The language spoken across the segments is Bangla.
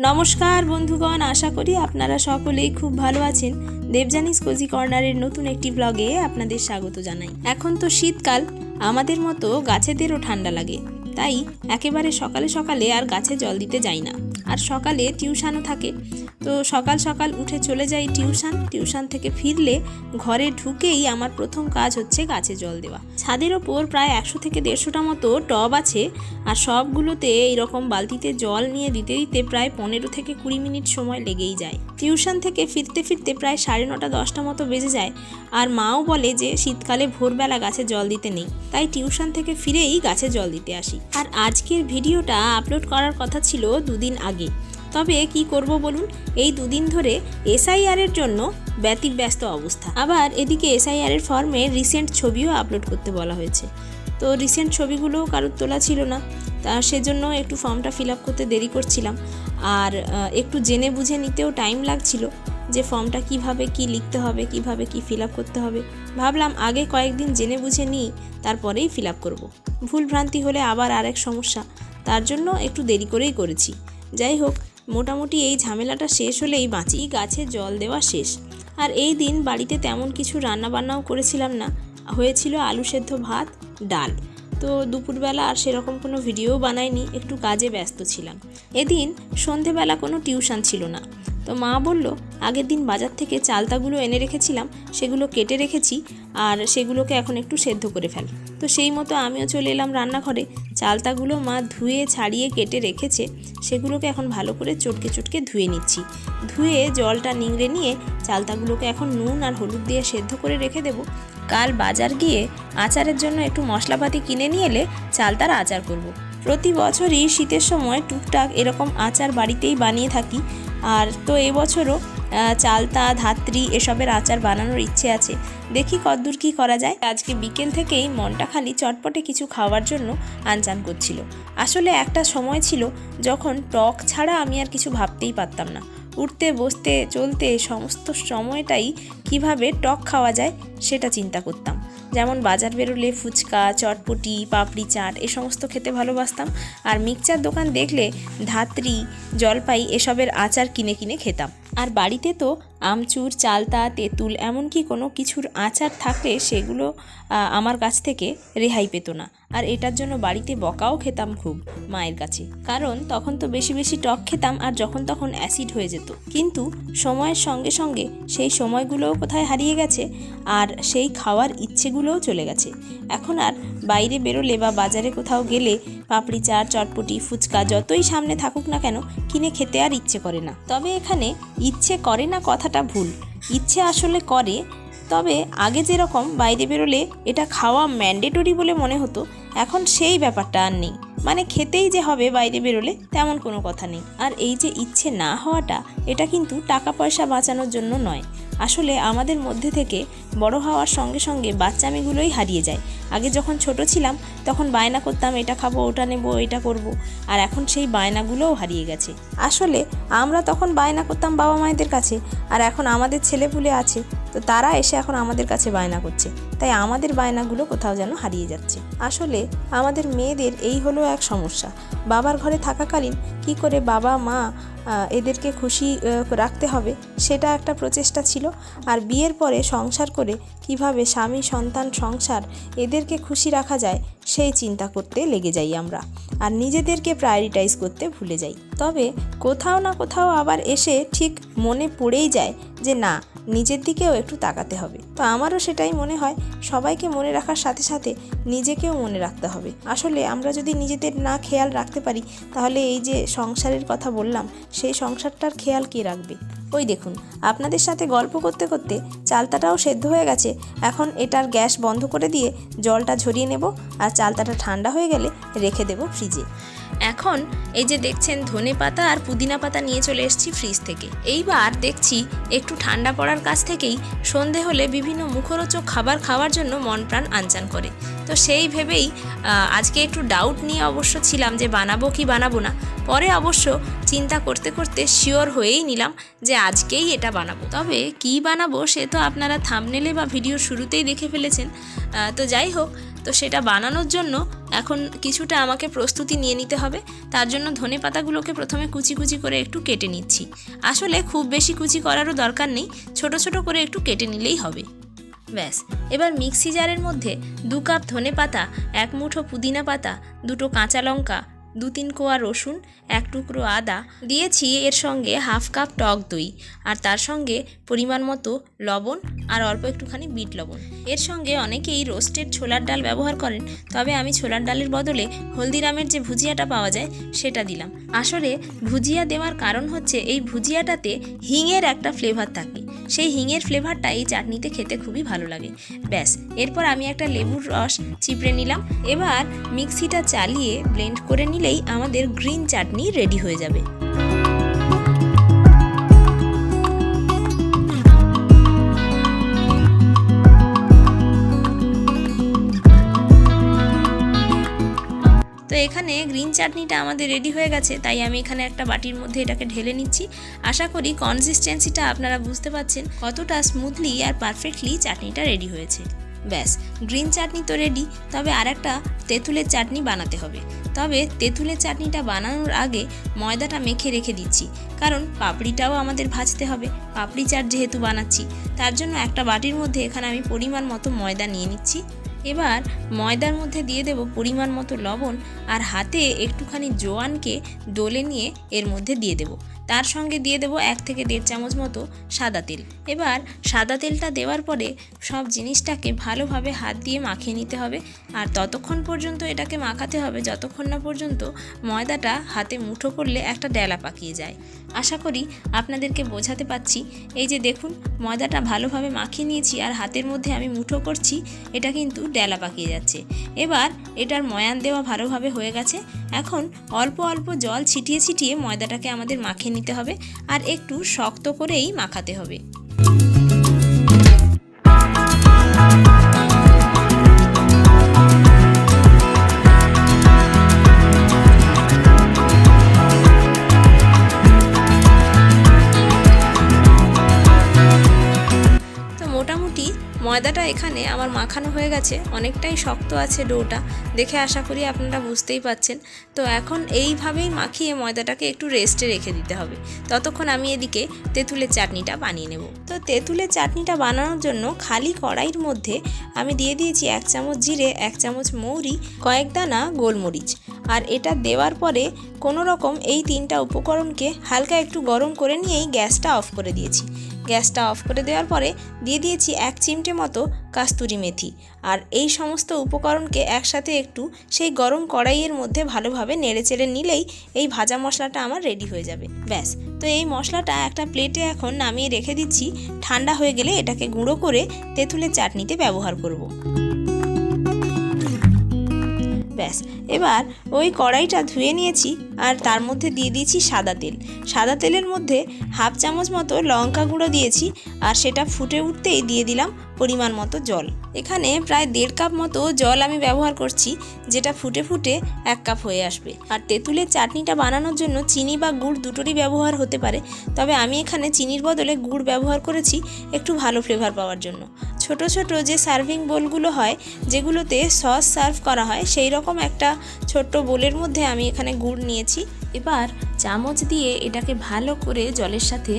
নমস্কার বন্ধুগণ, আশা করি আপনারা সকলেই খুব ভালো আছেন। দেবজানিস কোজি কর্নারের নতুন একটি ব্লগে আপনাদের স্বাগত জানাই। এখন তো শীতকাল, আমাদের মতো গাছেদেরও ঠান্ডা লাগে। তাই একেবারে সকালে সকালে আর গাছে জল দিতে যাই না। আর সকালে টিউশানও থাকে তো সকাল সকাল উঠে চলে যাই টিউশন। টিউশন থেকে ফিরলে ঘরে ঢুকেই আমার প্রথম কাজ হচ্ছে গাছে জল দেওয়া। ছাদের ওপর প্রায় একশো থেকে দেড়শোটা মতো টব আছে আর সবগুলোতে এইরকম বালতিতে জল নিয়ে দিতে দিতে প্রায় পনেরো থেকে কুড়ি মিনিট সময় লেগেই যায়। টিউশন থেকে ফিরতে ফিরতে প্রায় সাড়ে নটা, দশটা মতো বেজে যায় আর মাও বলে যে শীতকালে ভোরবেলা গাছে জল দিতে নেই। তাই টিউশন থেকে ফিরেই গাছে জল দিতে আসি। আর আজকের ভিডিওটা আপলোড করার কথা ছিল দুদিন আগে। তবে কি করব বলুন? এই দুদিন ধরে এসআইআর এর জন্য ব্যতিব্যস্ত অবস্থা। আবার এদিকে এসআইআর এর ফর্মে রিসেন্ট ছবিও আপলোড করতে বলা হয়েছে। তো রিসেন্ট ছবিগুলোও কারোর তোলা ছিল না। তা সেজন্য একটু ফর্মটা ফিল আপ করতে দেরি করছিলাম। আর একটু জেনে বুঝে নিতেও টাইম লাগছিল যে ফর্মটা কীভাবে কি লিখতে হবে, কীভাবে কি ফিল আপ করতে হবে। ভাবলাম আগে কয়েকদিন জেনে বুঝে নিই, তারপরেই ফিল আপ করব। ভুল ভ্রান্তি হলে আবার আরেক সমস্যা। তার জন্য একটু দেরি করেই করেছি। যাই হোক মোটামুটি এই ঝামেলাটা শেষ হলেই বাঁচি, গাছে জল দেওয়া শেষ। আর এই দিন বাড়িতে তেমন কিছু রান্নাবান্নাও করেছিলাম না। হয়েছিল আলু সেদ্ধ ভাত, ডাল। তো দুপুরবেলা আর সেরকম কোনো ভিডিও বানাইনি, একটু কাজে ব্যস্ত ছিলাম। এদিন সন্ধেবেলা কোনো টিউশন ছিল না। তো মা বলল, আগের দিন বাজার থেকে চালতাগুলো এনে রেখেছিলাম, সেগুলো কেটে রেখেছি, আর সেগুলোকে এখন একটু সেদ্ধ করে ফেল। তো সেই মতো আমিও চলে এলাম রান্নাঘরে। চালতাগুলো মা ধুয়ে, ছাড়িয়ে, কেটে রেখেছে, সেগুলোকে এখন ভালো করে চটকে চটকে ধুয়ে নিচ্ছি। ধুয়ে জলটা নিংড়ে নিয়ে চালতাগুলোকে এখন নুন আর হলুদ দিয়ে সেদ্ধ করে রেখে দেবো। কাল বাজার গিয়ে আচারের জন্য একটু মশলাপাতি কিনে নিয়ে এলে চালতার আচার করব। প্রতি বছরই শীতের সময় টুকটাক এরকম আচার বাড়িতেই বানিয়ে থাকি। আর তো এবছরও চালতা, ধাত্রী এসবের আচার বানানোর ইচ্ছে আছে। দেখি কদ্দূর কি করা যায়। আজকে বিকেল থেকেই মনটা খালি চটপটে কিছু খাওয়ার জন্য আনচান করছিল। আসলে একটা সময় ছিল যখন টক ছাড়া আমি আর কিছু ভাবতেই পারতাম না। উঠতে, বসতে, চলতে সমস্ত সময়টাই কীভাবে টক খাওয়া যায় সেটা চিন্তা করতাম। যেমন বাজার বেরোলে ফুচকা, চটপটি, পাপড়ি চাট, এ সমস্ত খেতে ভালোবাসতাম। আর মিক্সচার দোকান দেখলে ধাত্রী, জলপাই, এসবের আচার কিনে কিনে খেতাম। আর বাড়িতে তো আমচুর, চালতা, তেঁতুল, এমনকি কোনো কিছুর আচার থাকলে সেগুলো আমার কাছ থেকে রেহাই পেত না। আর এটার জন্য বাড়িতে বকাও খেতাম খুব মায়ের কাছে। কারণ তখন তো বেশি বেশি টক খেতাম আর যখন তখন অ্যাসিড হয়ে যেত। কিন্তু সময়ের সঙ্গে সঙ্গে সেই সময়গুলোও কোথায় হারিয়ে গেছে আর সেই খাওয়ার ইচ্ছেগুলোও চলে গেছে। এখন আর বাইরে বেরোলে বা বাজারে কোথাও গেলে পাপড়ি চাট, চটপটি, ফুচকা যতই সামনে থাকুক না কেন, কিনে খেতে আর ইচ্ছে করে না। তবে এখানে ইচ্ছে করে না কথাটা ভুল। ইচ্ছে আসলে করে, তবে আগে যেরকম বাইরে বেরোলে এটা খাওয়া ম্যান্ডেটরি বলে মনে হতো, এখন সেই ব্যাপারটা আর নেই। মানে খেতেই যে হবে বাইরে বেরোলে তেমন কোনো কথা নেই। আর এই যে ইচ্ছে না হওয়াটা, এটা কিন্তু টাকা পয়সা বাঁচানোর জন্য নয়। আসলে আমাদের মধ্যে থেকে বড় হওয়ার সঙ্গে সঙ্গে বাচ্চামিগুলোই হারিয়ে যায়। আগে যখন ছোট ছিলাম, তখন বায়না করতাম, এটা খাব, ওটা নেব, এটা করব। আর এখন সেই বায়নাগুলোও হারিয়ে গেছে। আসলে আমরা তখন বায়না করতাম বাবা মায়েদের কাছে, আর এখন আমাদের ছেলেপুলে আছে, তো তারা এসে এখন আমাদের কাছে বায়না করছে। তাই আমাদের বায়নাগুলো কোথাও যেন হারিয়ে যাচ্ছে। আসলে আমাদের মেয়েদের এই হলো এক সমস্যা। বাবার ঘরে থাকাকালীন কি করে বাবা, মা এদেরকে খুশি রাখতে হবে। সেটা একটা প্রচেষ্টা ছিল। আর বিয়ের পরে সংসার করে কীভাবে স্বামী, সন্তান, সংসার এদেরকে খুশি রাখা যায়, সেই চিন্তা করতে লেগে যাই আমরা। আর নিজেদেরকে প্রায়োরিটাইজ করতে ভুলে যাই। তবে কোথাও না কোথাও আবার এসে ঠিক মনে পড়েই যায় যে, না নিজের দিকেও একটু তাকাতে হবে। তো আমারও সেটাই মনে হয়, সবাইকে মনে রাখার সাথে সাথে নিজেকেও মনে রাখতে হবে। আসলে আমরা যদি নিজেদের না খেয়াল রাখতে পারি, তাহলে এই যে সংসারের কথা বললাম, সেই সংসারটার খেয়াল কে রাখবে? ওই দেখুন, আপনাদের সাথে গল্প করতে করতে চালতাটাও সেদ্ধ হয়ে গেছে। এখন এটার গ্যাস বন্ধ করে দিয়ে জলটা ঝরিয়ে নেব আর চালতাটা ঠান্ডা হয়ে গেলে রেখে দেব ফ্রিজে। এখন এই যে দেখছেন, ধনে পাতা আর পুদিনা পাতা নিয়ে চলে এসেছি ফ্রিজ থেকে। এইবার দেখছি একটু ঠান্ডা পড়ার কাছ থেকেই সন্ধে হলে বিভিন্ন মুখরোচক খাবার খাওয়ার জন্য মন প্রাণ আনচান করে। তো সেই ভেবেই আজকে একটু ডাউট নিয়ে অবশ্য ছিলাম যে বানাবো কি বানাবো না। পরে অবশ্য চিন্তা করতে করতে শিওর হয়েই নিলাম যে আজকেই এটা বানাবো। তবে কি বানাবো সে তো আপনারা থামনেলে বা ভিডিওর শুরুতেই দেখে ফেলেছেন। তো যাই হোক, তো সেটা বানানোর জন্য এখন কিছুটা আমাকে প্রস্তুতি নিয়ে নিতে হবে। তার জন্য ধনে পাতাগুলোকে প্রথমে কুচি কুচি করে একটু কেটে নিচ্ছি। আসলে খুব বেশি কুচি করারও দরকার নেই, ছোট ছোট করে একটু কেটে নিলেই হবে। ব্যাস, এবার মিক্সি জারের মধ্যে দু কাপ ধনে পাতা, এক মুঠো পুদিনা পাতা, দুটো কাঁচা লঙ্কা দু তিন কোয়া রসুন, এক টুকরো আদা, দিয়েছি এর সঙ্গে হাফ কাপ টক দই, আর তার সঙ্গে পরিমাণ মতো লবণ আর অল্প একটুখানি বিট লবণ। এর সঙ্গে অনেকেই রোস্টেড ছোলার ডাল ব্যবহার করেন, তবে আমি ছোলার ডালের বদলে হলদিরামের যে ভুজিয়াটা পাওয়া যায় সেটা দিলাম। আসলে ভুজিয়া দেওয়ার কারণ হচ্ছে এই ভুজিয়াটাতে হিঙের একটা ফ্লেভার থাকে। সেই হিঙের ফ্লেভারটা এই চাটনিতে খেতে খুবই ভালো লাগে। ব্যাস, এরপর আমি একটা লেবুর রস চিপড়ে নিলাম। এবার মিক্সিটা চালিয়ে ব্লেন্ড করে নিলেই আমাদের গ্রিন চাটনি রেডি হয়ে যাবে। এখানে গ্রিন চাটনিটা আমাদের রেডি হয়ে গেছে, তাই আমি এখানে একটা বাটির মধ্যে এটাকে ঢেলে নিচ্ছি। আশা করি কনসিস্টেন্সিটা আপনারা বুঝতে পারছেন কতটা স্মুথলি আর পারফেক্টলি চাটনিটা রেডি হয়েছে। ব্যাস গ্রিন চাটনি তো রেডি তবে আর একটা তেঁতুলের চাটনি বানাতে হবে। তবে তেঁতুলের চাটনিটা বানানোর আগে ময়দাটা মেখে রেখে দিচ্ছি, কারণ পাপড়িটাও আমাদের ভাজতে হবে। পাপড়ি চাট যেহেতু বানাচ্ছি, তার জন্য একটা বাটির মধ্যে এখানে আমি পরিমাণ মতো ময়দা নিয়ে নিচ্ছি। এবার ময়দার মধ্যে দিয়ে দেব পরিমাণ মতো লবণ আর হাতে একটুখানি জোয়ানকে দোলে নিয়ে এর মধ্যে দিয়ে দেব। তার সঙ্গে দিয়ে দেব এক থেকে দেড় চামচ মতো সাদা তেল। এবার সাদা তেলটা দেওয়ার পরে সব জিনিসটাকে ভালোভাবে হাত দিয়ে মাখিয়ে নিতে হবে। আর ততক্ষণ পর্যন্ত এটাকে মাখাতে হবে, যতক্ষণ না পর্যন্ত ময়দাটা হাতে মুঠো করলে একটা ডেলা পাকিয়ে যায়। আশা করি আপনাদেরকে বোঝাতে পাচ্ছি এই যে দেখুন, ময়দাটা ভালোভাবে মাখিয়ে নিয়েছি আর হাতের মধ্যে আমি মুঠো করছি, এটা কিন্তু ডেলা পাকিয়ে যাচ্ছে। এবার এটার ময়ান দেওয়া ভালোভাবে হয়ে গেছে। এখন অল্প অল্প জল ছিটিয়ে ছিটিয়ে ময়দাটাকে আমাদের মাখিয়ে নিতে হবে আর একটু শক্ত করেই মাখাতে হবে। গেছে অনেকটাই শক্ত আছে ডোটা। দেখে আশা করি আপনারা বুঝতেই পাচ্ছেন তো এখন এইভাবেই মাখিয়ে ময়দাটাকে একটু রেস্টে রেখে দিতে হবে। ততক্ষণ আমি এদিকে তেঁতুলের চাটনিটা বানিয়ে নেব। তো তেঁতুলের চাটনিটা বানানোর জন্য খালি কড়াইয়ের মধ্যে আমি দিয়ে দিয়েছি এক চামচ জিরে, এক চামচ মৌরি, কয়েক দানা গোলমরিচ। আর এটা দেওয়ার পরে কোনো রকম এই তিনটা উপকরণকে হালকা একটু গরম করে নিয়েই গ্যাসটা অফ করে দিয়েছি। গ্যাসটা অফ করে দেওয়ার পরে দিয়ে দিয়েছি এক চিমটে মতো কাস্তুরি মেথি। আর এই সমস্ত উপকরণকে একসাথে একটু সেই গরম কড়াইয়ের মধ্যে ভালোভাবে নেড়ে চেড়ে নিলেই এই ভাজা মশলাটা আমার রেডি হয়ে যাবে। ব্যাস, তো এই মশলাটা একটা প্লেটে এখন নামিয়ে রেখে দিচ্ছি। ঠান্ডা হয়ে গেলে এটাকে গুঁড়ো করে তেঁতুলের চাটনিতে ব্যবহার করব। ব্যাস, এবার ওই কড়াইটা ধুয়ে নিয়েছি আর তার মধ্যে দিয়ে দিয়েছি সাদা তেল। সাদা তেলের মধ্যে হাফ চামচ মতো লঙ্কা গুঁড়ো দিয়েছি আর সেটা ফুটে উঠতেই দিয়ে দিলাম পরিমাণ মতো জল। এখানে প্রায় দেড় কাপ মতো জল আমি ব্যবহার করছি, যেটা ফুটে ফুটে এক কাপ হয়ে আসবে। আর তেঁতুলের চাটনিটা বানানোর জন্য চিনি বা গুড় দুটোরই ব্যবহার হতে পারে, তবে আমি এখানে চিনির বদলে গুড় ব্যবহার করেছি একটু ভালো ফ্লেভার পাওয়ার জন্য। ছোট ছোট যে সার্ভিং বোলগুলো হয়, যেগুলোতে সস সার্ভ করা হয় সেই রকম একটা ছোট্ট বোলের মধ্যে আমি এখানে গুড় নিয়েছি। এবার চামচ দিয়ে এটাকে ভালো করে জলের সাথে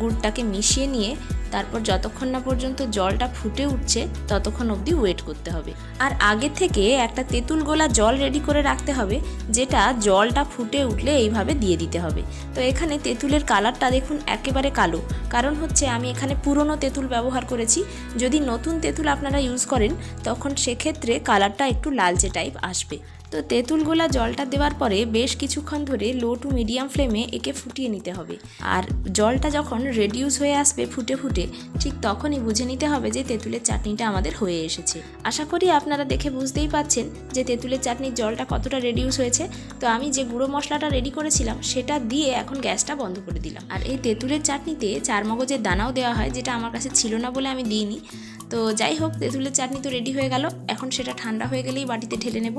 গুড়টাকে মিশিয়ে নিয়ে তারপর যতক্ষণ না পর্যন্ত জলটা ফুটে উঠছে, ততক্ষণ অবধি ওয়েট করতে হবে। আর আগে থেকে একটা তেঁতুল গোলা জল রেডি করে রাখতে হবে, যেটা জলটা ফুটে উঠলে এইভাবে দিয়ে দিতে হবে। তো এখানে তেঁতুলের কালারটা দেখুন একেবারে কালো। কারণ হচ্ছে আমি এখানে পুরনো তেঁতুল ব্যবহার করেছি। যদি নতুন তেঁতুল আপনারা ইউজ করেন, তখন সেক্ষেত্রে কালারটা একটু লালচে টাইপ আসবে। তো তেঁতুল গোলা জলটা দেওয়ার পরে বেশ কিছুক্ষণ ধরে লো টু মিডিয়াম ফ্লেমে একে ফুটিয়ে নিতে হবে। আর জলটা যখন রেডিউস হয়ে আসবে ফুটে ফুটে, ঠিক তখনই বুঝে নিতে হবে যে তেঁতুলের চাটনিটা আমাদের হয়ে এসেছে। আশা করি আপনারা দেখে বুঝতেই পাচ্ছেন যে তেঁতুলের চাটনির জলটা কতটা রেডিউস হয়েছে। তো আমি যে গুঁড়ো মশলাটা রেডি করেছিলাম, সেটা দিয়ে এখন গ্যাসটা বন্ধ করে দিলাম। আর এই তেঁতুলের চাটনিতে চার মগজের দানাও দেওয়া হয়, যেটা আমার কাছে ছিল না বলে আমি দিইনি। তো যাই হোক, তেঁতুলের চাটনি তো রেডি হয়ে গেল। এখন সেটা ঠান্ডা হয়ে গেলেই বাটিতে ঢেলে নেব।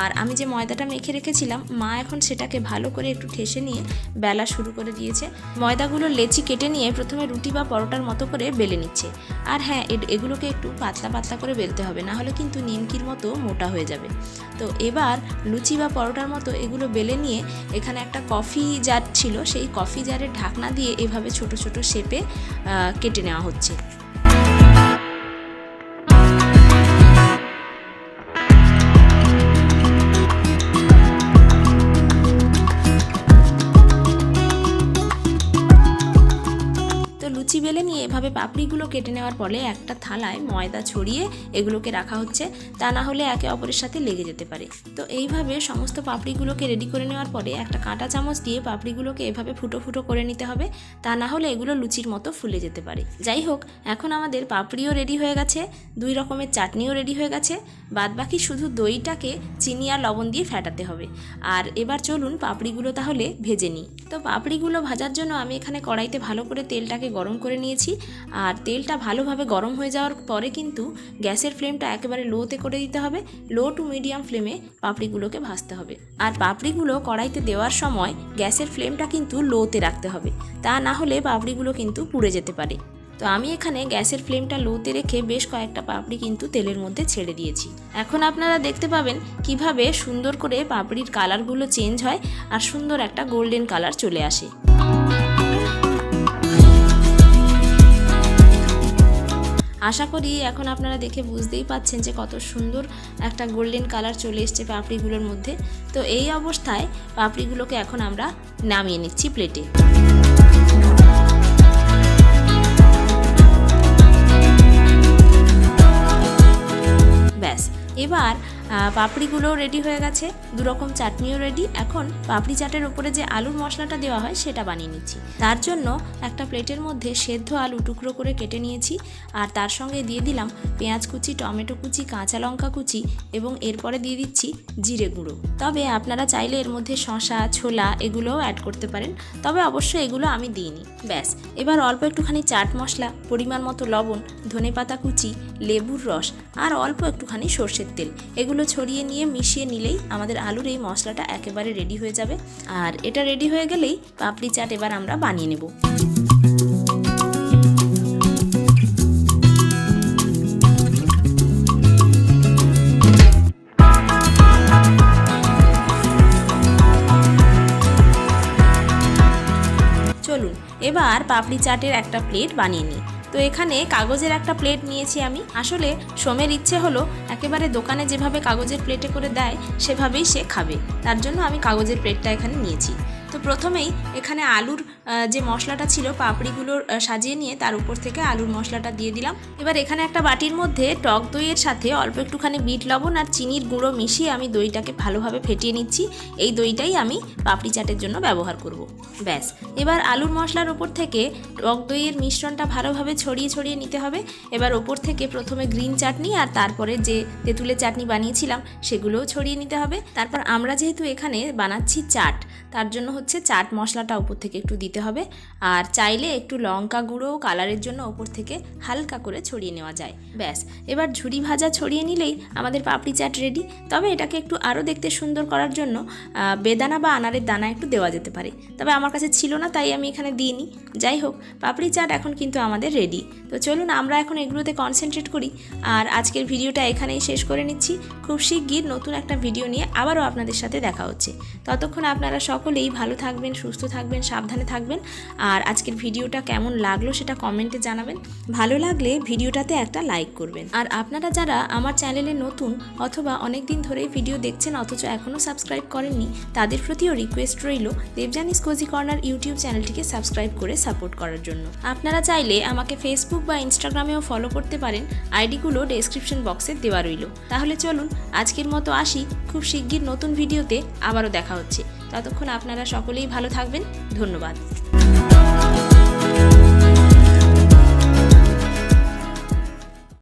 আর আমি যে ময়দাটা মেখে রেখেছিলাম, মা এখন সেটাকে ভালো করে একটু ঠেসে নিয়ে বেলা শুরু করে দিয়েছে। ময়দাগুলো লেচি কেটে নিয়ে প্রথমে রুটি বা পরোটার মতো করে বেলে নিচ্ছে। আর হ্যাঁ এগুলোকে একটু পাতলা পাতলা করে বেলতে হবে, না হলে কিন্তু নিমকির মতো মোটা হয়ে যাবে। তো এবার লুচি বা পরোটার মতো এগুলো বেলে নিয়ে এখানে একটা কফি জার ছিল, সেই কফি জারের ঢাকনা দিয়ে এভাবে ছোট ছোট শেপে কেটে নেওয়া হচ্ছে। লুচি বেলে নিয়ে এভাবে পাপড়িগুলো কেটে নেওয়ার পরে একটা থালায় ময়দা ছড়িয়ে এগুলোকে রাখা হচ্ছে। তা না হলে একে অপরের সাথে লেগে যেতে পারে। তো এইভাবে সমস্ত পাপড়িগুলোকে রেডি করে নেওয়ার পরে একটা কাঁটা চামচ দিয়ে পাপড়িগুলোকে এভাবে ফুটো ফুটো করে নিতে হবে। তা না হলে এগুলো লুচির মতো ফুলে যেতে পারে। যাই হোক, এখন আমাদের পাপড়িও রেডি হয়ে গেছে। দুই রকমের চাটনিও রেডি হয়ে গেছে। বাদবাকি শুধু দইটাকে চিনি আর লবণ দিয়ে ফেটাতে হবে। আর এবার চলুন পাপড়িগুলো তাহলে ভেজে নিই। তো পাপড়িগুলো ভাজার জন্য আমি এখানে কড়াইতে ভালো করে তেলটাকে গরম করে নিয়েছি। আর তেলটা ভালোভাবে গরম হয়ে যাওয়ার পরে কিন্তু গ্যাসের ফ্লেমটা একেবারে লোতে করে দিতে হবে। লো টু মিডিয়াম ফ্লেমে পাপড়িগুলোকে ভাজতে হবে। আর পাপড়িগুলো কড়াইতে দেওয়ার সময় গ্যাসের ফ্লেমটা কিন্তু লোতে রাখতে হবে। তা না হলে পাপড়িগুলো কিন্তু পুড়ে যেতে পারে। তো আমি এখানে গ্যাসের ফ্লেমটা লোতে রেখে বেশ কয়েকটা পাপড়ি কিন্তু তেলের মধ্যে ছেড়ে দিয়েছি। এখন আপনারা দেখতে পাবেন কীভাবে সুন্দর করে পাপড়ির কালারগুলো চেঞ্জ হয় আর সুন্দর একটা গোল্ডেন কালার চলে আসে। আশা করি এখন আপনারা দেখে বুঝতেই পাচ্ছেন যে কত সুন্দর একটা গোল্ডেন কালার চলে এসছে পাপড়িগুলোর মধ্যে। তো এই অবস্থায় পাপড়িগুলোকে এখন আমরা নামিয়ে নিচ্ছি প্লেটে ব্যাস এবার পাপড়িগুলোও রেডি হয়ে গেছে। দুরকম চাটনিও রেডি এখন পাপড়ি চাটের উপরে যে আলুর মশলাটা দেওয়া হয়, সেটা বানিয়ে নিচ্ছি। তার জন্য একটা প্লেটের মধ্যে সেদ্ধ আলু টুকরো করে কেটে নিয়েছি। আর তার সঙ্গে দিয়ে দিলাম পেঁয়াজ কুচি, টমেটো কুচি, কাঁচা লঙ্কা কুচি এবং এরপরে দিয়ে দিচ্ছি জিরে গুঁড়ো। তবে আপনারা চাইলে এর মধ্যে শশা ছোলা এগুলোও অ্যাড করতে পারেন। তবে অবশ্যই এগুলো আমি দিইনি। ব্যাস, এবার অল্প একটুখানি চাট মশলা, পরিমাণ মতো লবণ, ধনেপাতা কুচি, লেবুর রস, আর অল্প একটুখানি সর্ষের তেল। এগুলো ছড়িয়ে নিয়ে মিশিয়ে নিলেই আমাদের আলুর এই মশলাটা একেবারে রেডি হয়ে যাবে। আর এটা রেডি হয়ে গেলেই পাপড়ি চাট এবার আমরা বানিয়ে নেব। চলুন, এবার পাপড়ি চাটের একটা প্লেট বানিয়ে নিই। তো এখানে কাগজের একটা প্লেট নিয়েছি আমি। আসলে সোমের ইচ্ছে হলো একেবারে দোকানে যেভাবে কাগজের প্লেটে করে দেয়, সেভাবেই সে খাবে। তার জন্য আমি কাগজের প্লেটটা এখানে নিয়েছি। তো প্রথমেই এখানে আলুর যে মশলাটা ছিল পাপড়িগুলোর আহ, সাজিয়ে নিয়ে তার উপর থেকে আলুর মশলাটা দিয়ে দিলাম। এবার এখানে একটা বাটির মধ্যে টক দইয়ের সাথে অল্প একটুখানি বিট লবণ আর চিনির গুঁড়ো মিশিয়ে আমি দইটাকে ভালোভাবে ফেটিয়ে নিচ্ছি। এই দইটাই আমি পাপড়ি চাটের জন্য ব্যবহার করব। ব্যাস এবার আলুর মশলার ওপর থেকে টক দইয়ের মিশ্রণটা ভালোভাবে ছড়িয়ে ছড়িয়ে নিতে হবে। এবার ওপর থেকে প্রথমে গ্রিন চাটনি আর তারপরে যে তেঁতুলের চাটনি বানিয়েছিলাম সেগুলোও ছড়িয়ে নিতে হবে। তারপর আমরা যেহেতু এখানে বানাচ্ছি চাট তার জন্য হচ্ছে চাট মশলাটা উপর থেকে একটু দিতে হবে। আর চাইলে একটু লঙ্কা গুঁড়ো কালারের জন্য ওপর থেকে হালকা করে ছড়িয়ে নেওয়া যায়। ব্যাস, এবার ঝুড়ি ভাজা ছড়িয়ে নিলেই আমাদের পাপড়ি চাট রেডি তবে এটাকে একটু আরও দেখতে সুন্দর করার জন্য বেদানা বা আনারের দানা একটু দেওয়া যেতে পারে। তবে আমার কাছে ছিল না, তাই আমি এখানে দিইনি। যাই হোক, পাপড়ি চাট এখন কিন্তু আমাদের রেডি তো চলুন আমরা এখন এগুলোতে কনসেন্ট্রেট করি। আর আজকের ভিডিওটা এখানেই শেষ করে নিচ্ছি। খুব শিগগির নতুন একটা ভিডিও নিয়ে আবারও আপনাদের সাথে দেখা হচ্ছে। ততক্ষণ আপনারা সকলেই ভালো থাকবেন, সুস্থ থাকবেন, সাবধানে থাকবেন। আর আজকের ভিডিওটা কেমন লাগল সেটা কমেন্টে জানাবেন। ভালো লাগলে ভিডিওটাতে একটা লাইক করবেন। আর আপনারা যারা আমার চ্যানেলে নতুন অথবা অনেক দিন ধরেই ভিডিও দেখছেন, অথচ এখনও সাবস্ক্রাইব করেননি, তাদের প্রতিও রিকোয়েস্ট রইল দেবজানিস কোজি কর্নার ইউটিউব চ্যানেলটিকে সাবস্ক্রাইব করে সাপোর্ট করার জন্য। আপনারা চাইলে আমাকে ফেসবুক বা ইনস্টাগ্রামেও ফলো করতে পারেন। আইডিগুলো ডেসক্রিপশন বক্সে দেওয়া রইল। তাহলে চলুন, আজকের মতো আসি। খুব শিগগির নতুন ভিডিওতে আবারও দেখা হচ্ছে। ততক্ষণ আপনারা সকলেই ভালো থাকবেন। ধন্যবাদ।